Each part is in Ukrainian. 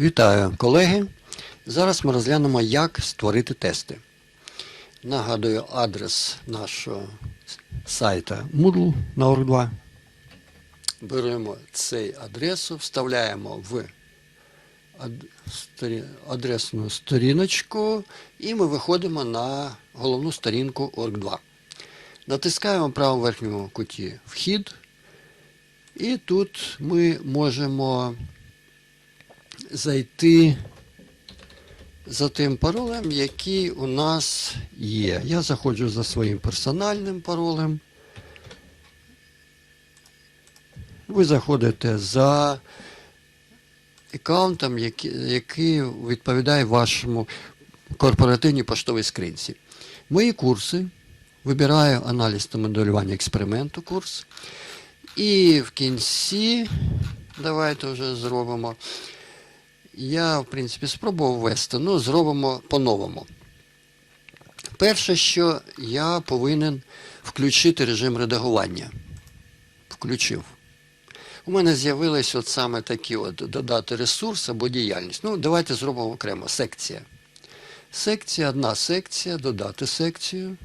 Вітаю, колеги! Зараз ми розглянемо, як створити тести. Нагадую адрес нашого сайту Moodle на OR2. Беремо цей адресу, вставляємо в адресну сторіночку і ми виходимо на головну сторінку ORG2. Натискаємо в правому верхньому куті Вхід. І тут ми можемо зайти за тим паролем, який у нас є. Я заходжу за своїм персональним паролем. Ви заходите за аккаунтом, який, відповідає вашому корпоративній поштовій скринці. Мої курси. Вибираю аналіз та моделювання експерименту курс. І в кінці, давайте вже зробимо. Я, в принципі, спробував ввести, ну зробимо по-новому. Перше, що я повинен включити режим редагування. Включив. У мене з'явились от саме такі от додати ресурс або діяльність. Ну, давайте зробимо окремо. Секція. Секція, одна секція, додати секцію.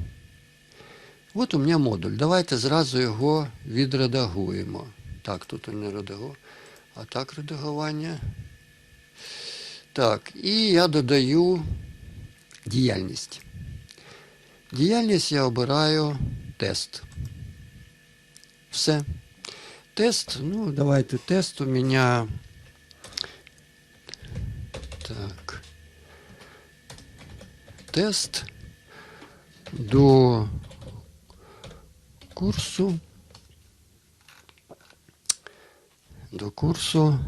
От у мене модуль. Давайте зразу його відредагуємо. Так, тут не редагу, а так редагування. Так, і я додаю діяльність. Діяльність я обираю тест. Все. Тест, ну, давайте тест у мене. Так. Тест до курсу. До курсу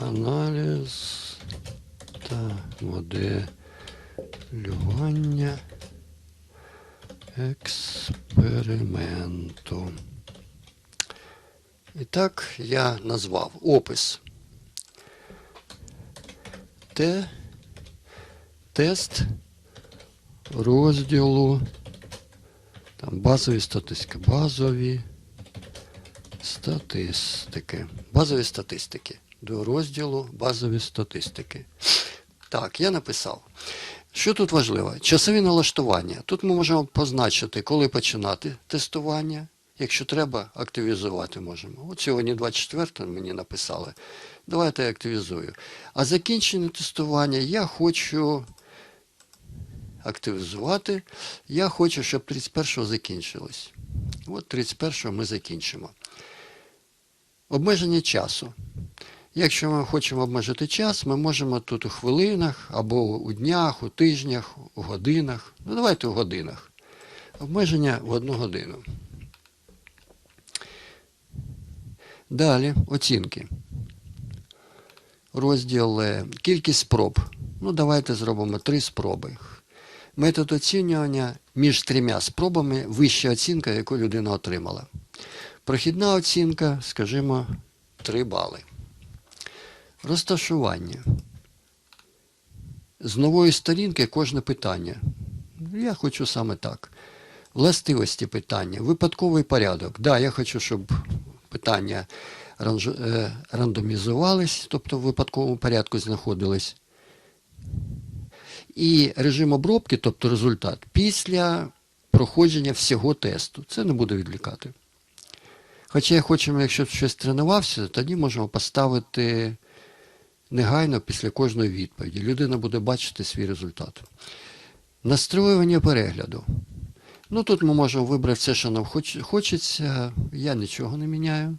Аналіз та моделювання експерименту. І так я назвав опис. Те, тест розділу там базові статистики. Базові статистики. Базові статистики. До розділу базові статистики. Так, я написав. Що тут важливо? Часові налаштування. Тут ми можемо позначити, коли починати тестування. Якщо треба, активізувати можемо. От сьогодні 24 мені написали. Давайте я активізую. А закінчення тестування я хочу активізувати. Я хочу, щоб 31-го закінчилось. От 31-го ми закінчимо. Обмеження часу. Якщо ми хочемо обмежити час, ми можемо тут у хвилинах, або у днях, у тижнях, у годинах. Ну, давайте у годинах. Обмеження в одну годину. Далі оцінки. Розділ е, кількість спроб. Ну, давайте зробимо три спроби. Метод оцінювання між трьома спробами вища оцінка, яку людина отримала. Прохідна оцінка, скажімо, 3 бали. Розташування. З нової сторінки кожне питання. Я хочу саме так. Властивості питання, випадковий порядок. Да, я хочу, щоб питання е, рандомізувались, тобто в випадковому порядку знаходились. І режим обробки, тобто результат, після проходження всього тесту. Це не буде відлікати. Хоча я хочу, якщо щось тренувався, тоді можемо поставити негайно після кожної відповіді. Людина буде бачити свій результат. Настроювання перегляду. Ну тут ми можемо вибрати все, що нам хоч- хочеться. Я нічого не міняю.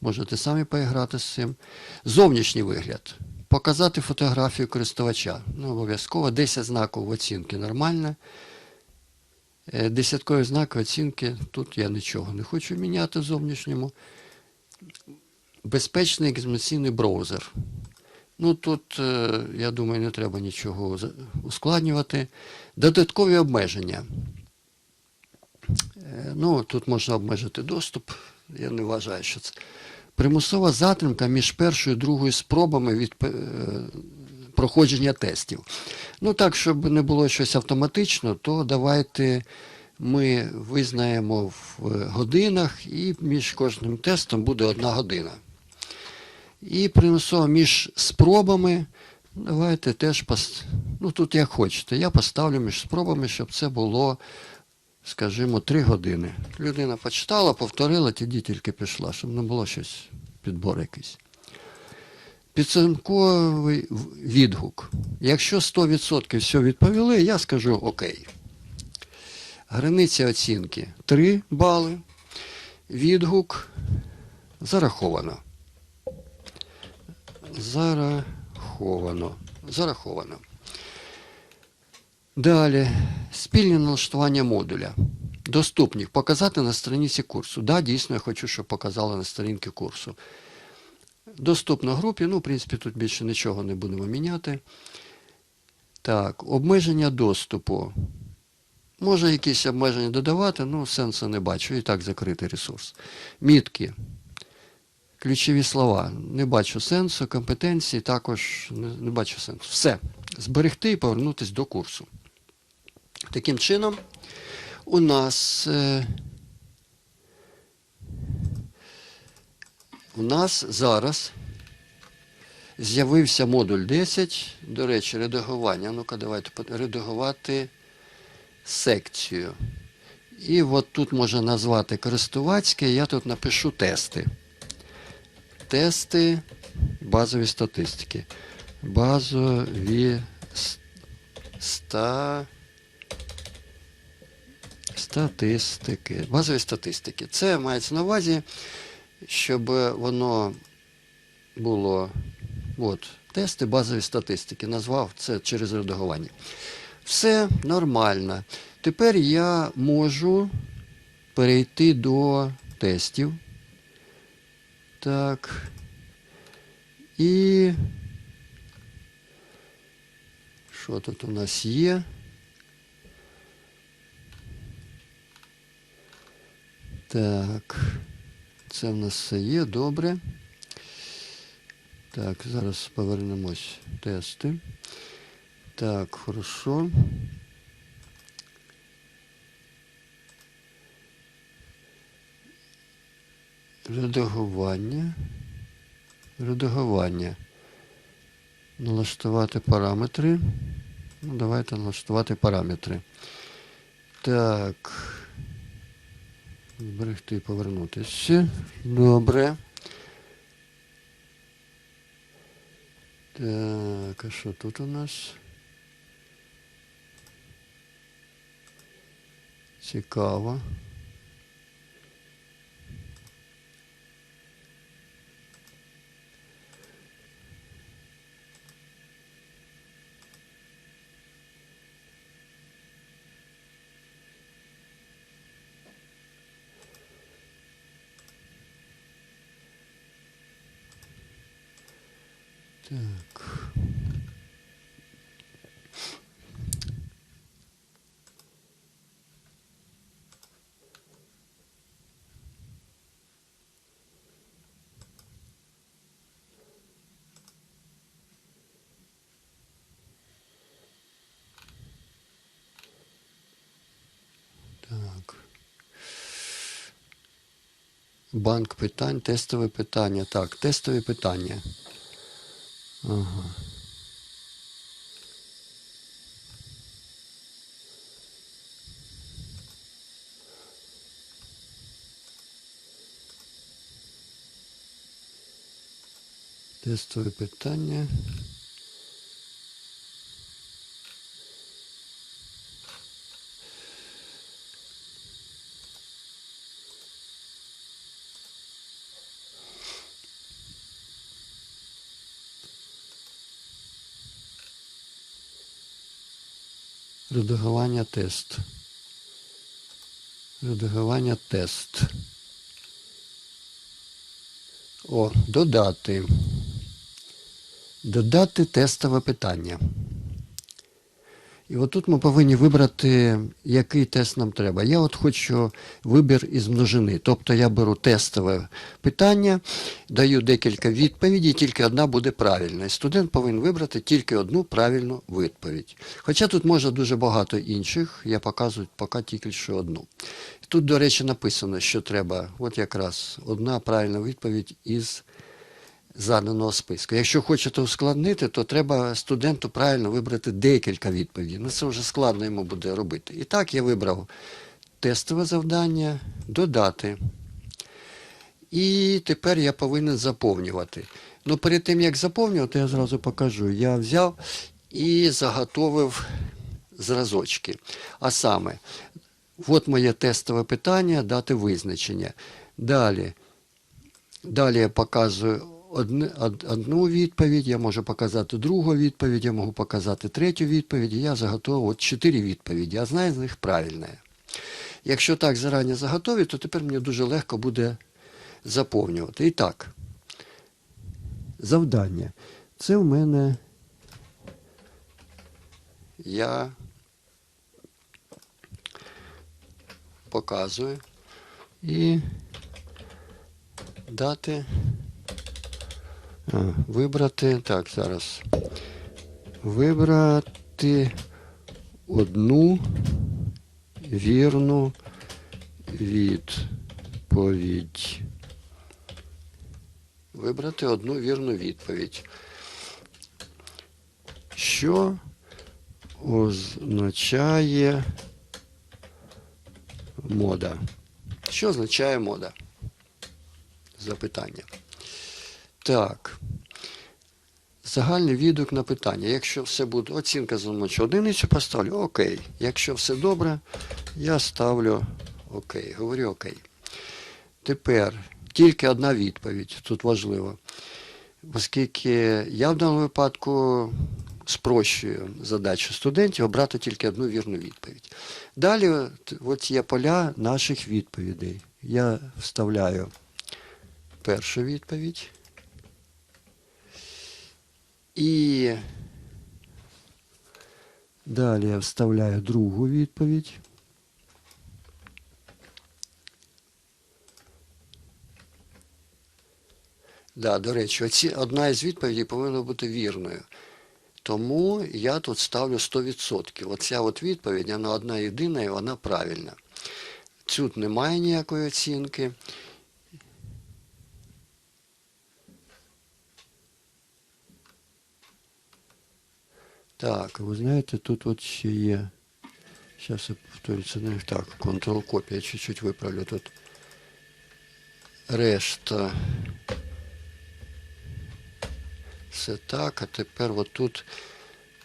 Можете самі поіграти з цим. Зовнішній вигляд. Показати фотографію користувача. Ну, обов'язково 10 знаків оцінки нормально. Е, Десяткові знаки оцінки. Тут я нічого не хочу міняти в зовнішньому. Безпечний екзаменаційний браузер. Ну тут, е, я думаю, не треба нічого ускладнювати. Додаткові обмеження. Е, Ну, тут можна обмежити доступ. Я не вважаю, що це. Примусова затримка між першою і другою спробами від е, проходження тестів. Ну так, щоб не було щось автоматично, то давайте ми визнаємо в годинах і між кожним тестом буде одна година. І примусово між спробами давайте теж пос... ну тут як хочете. Я поставлю між спробами, щоб це було, скажімо, три години. Людина почитала, повторила, тоді тільки пішла, щоб не було щось підбор якийсь. Підсумковий відгук. Якщо 100% все відповіли, я скажу окей. Границя оцінки 3 бали. Відгук зараховано. Зараховано. Зараховано. Далі. Спільне налаштування модуля. Доступні. Показати на сторінці курсу. Да, дійсно, я хочу, щоб показали на сторінці курсу. Доступно групі, ну, в принципі, тут більше нічого не будемо міняти. Так, обмеження доступу. Може якісь обмеження додавати, ну сенсу не бачу. І так закритий ресурс. Мітки. Ключові слова. Не бачу сенсу, компетенції також не, не бачу сенсу. Все. Зберегти і повернутися до курсу. Таким чином, у нас. Е, у нас зараз з'явився модуль 10. До речі, редагування. Ну-ка, давайте редагувати секцію. І от тут можна назвати користувацьке, я тут напишу тести. Тести базові статистики. Базові ста... статистики. Базові статистики. Це мається на увазі, щоб воно було от, тести базові статистики. Назвав це через редагування. Все нормально. Тепер я можу перейти до тестів. Так. І що тут у нас є? Так. Це в нас все є, добре. Так, зараз повернемось тести. Так, хорошо. Редагування. Редагування. Налаштувати параметри. Ну, давайте налаштувати параметри. Так. Зберегти і повернутися. Добре. Так, а що тут у нас? Цікаво. Так. Банк питань, тестове питання. Так, тестові питання. Ага. Тестове питання. Редагування тест. Редагування тест. О, додати. Додати тестове питання. І отут ми повинні вибрати, який тест нам треба. Я от хочу вибір із множини. Тобто я беру тестове питання, даю декілька відповідей, тільки одна буде правильна. І студент повинен вибрати тільки одну правильну відповідь. Хоча тут може дуже багато інших, я показую поки тільки що одну. Тут, до речі, написано, що треба от якраз одна правильна відповідь із заданого списку. Якщо хочете ускладнити, то треба студенту правильно вибрати декілька відповідей. Ну це вже складно йому буде робити. І так я вибрав тестове завдання, додати. І тепер я повинен заповнювати. Ну, перед тим, як заповнювати, я зразу покажу. Я взяв і заготовив зразочки. А саме, от моє тестове питання, дати визначення. Далі, далі я показую одне, одну відповідь, я можу показати другу відповідь, я можу показати третю відповідь, і я заготовив от чотири відповіді, а знаю з них правильне. Якщо так зарані заготові, то тепер мені дуже легко буде заповнювати. І так, завдання. Це в мене я показую і дати. Вибрати. Так, зараз. Вибрати одну вірну відповідь. Вибрати одну вірну відповідь. Що означає мода? Що означає мода? Запитання. Так. Загальний відгук на питання. Якщо все буде, оцінка замочу одиницю поставлю, окей. Якщо все добре, я ставлю окей. Говорю окей. Тепер тільки одна відповідь, тут важливо. Оскільки я в даному випадку спрощую задачу студентів обрати тільки одну вірну відповідь. Далі от, є поля наших відповідей. Я вставляю першу відповідь. І далі я вставляю другу відповідь. Да, до речі, оці, одна із відповідей повинна бути вірною. Тому я тут ставлю 100%. Оця от відповідь, вона одна єдина і вона правильна. Тут немає ніякої оцінки. Так, ви знаєте, тут от ще є. Зараз я повторю, це не так. Контрол-копія чуть-чуть виправлю тут. Решта. Все так, а тепер отут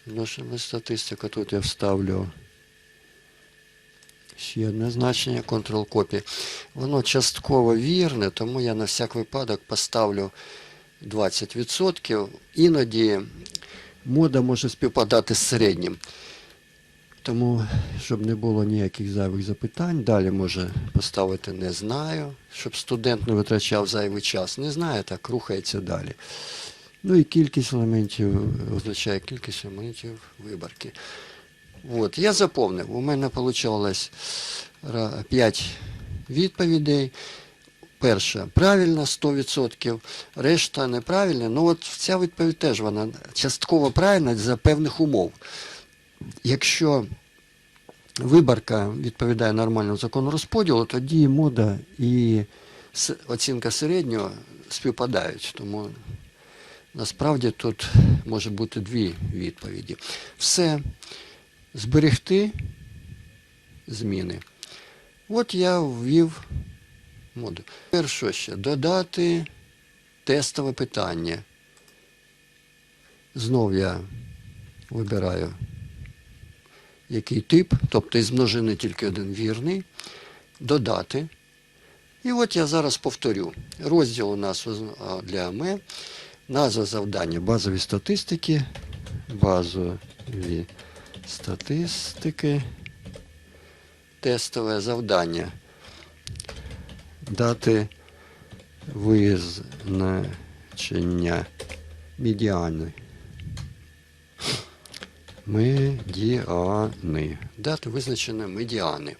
множина статистика, тут я вставлю ще одне значення контрол-копії. Воно частково вірне, тому я на всяк випадок поставлю 20%. Іноді мода може співпадати з середнім. Тому, щоб не було ніяких зайвих запитань, далі може поставити не знаю, щоб студент не витрачав зайвий час. Не знаю, так рухається далі. Ну і кількість елементів означає кількість елементів виборки. От, я заповнив. У мене вийшло 5 відповідей. Перша правильна 100%, решта неправильна. Ну от ця відповідь теж вона частково правильна за певних умов. Якщо виборка відповідає нормальному закону розподілу, тоді мода і оцінка середнього співпадають. Тому насправді тут може бути дві відповіді. Все зберегти зміни. От я ввів моду. Тепер що ще? Додати тестове питання. Знов я вибираю який тип, тобто із множини тільки один вірний, додати. І от я зараз повторю. Розділ у нас для АМЕ, назва завдання базові статистики, базові статистики, тестове завдання. Дати визначення медіани. Медіани. Дати визначення медіани.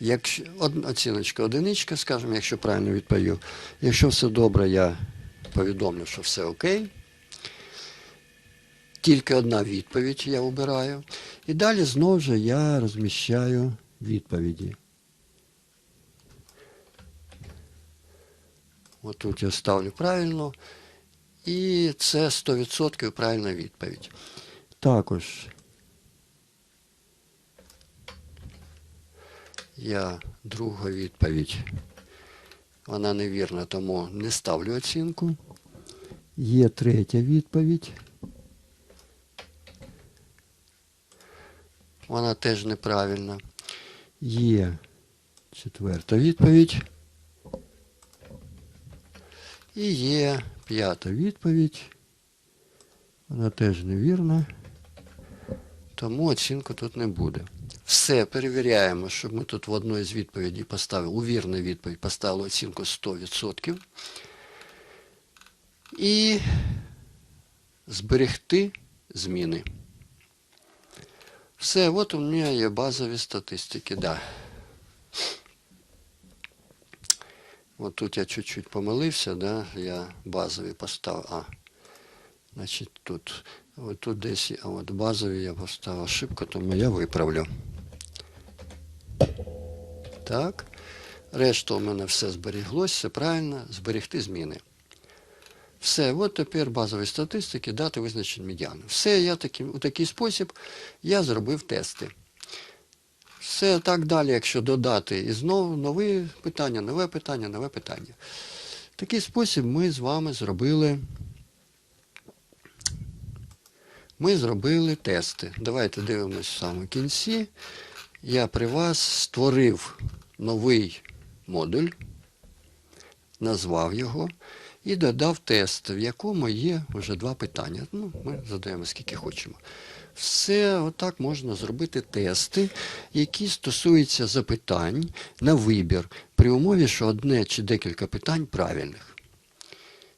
Якщо оціночка одиничка, скажімо, якщо правильно відповів. Якщо все добре, я повідомлю, що все окей. Тільки одна відповідь я обираю. І далі знову ж я розміщаю відповіді. Отут я ставлю правильно. І це 100% правильна відповідь. Також я друга відповідь. Вона невірна, тому не ставлю оцінку. Є третя відповідь. Вона теж неправильна. Є четверта відповідь. І є п'ята відповідь. Вона теж невірна. Тому оцінку тут не буде. Все перевіряємо, щоб ми тут в одній з відповідей поставили, у вірну відповідь поставили оцінку 100%. І зберегти зміни. Все, от у мене є базові статистики, да. От тут я чуть-чуть помилився, да, я базові поставив. А, значить тут, от тут десь, а от базові я поставив ошибку, тому я виправлю. Так. Решта у мене все зберіглось, все правильно, зберегти зміни. Все, от тепер базові статистики, дати визначення медіани. Все, я таким, у такий спосіб я зробив тести. Все так далі, якщо додати і знову нові питання, нове питання, нове питання. В такий спосіб ми з вами зробили. Ми зробили тести. Давайте дивимося в самому кінці. Я при вас створив новий модуль, назвав його і додав тест, в якому є вже два питання. Ну, ми задаємо скільки хочемо. Все отак можна зробити тести, які стосуються запитань на вибір, при умові, що одне чи декілька питань правильних.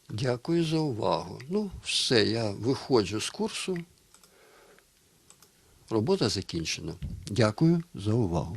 Дякую за увагу. Ну, все, я виходжу з курсу. Робота закінчена. Дякую за увагу.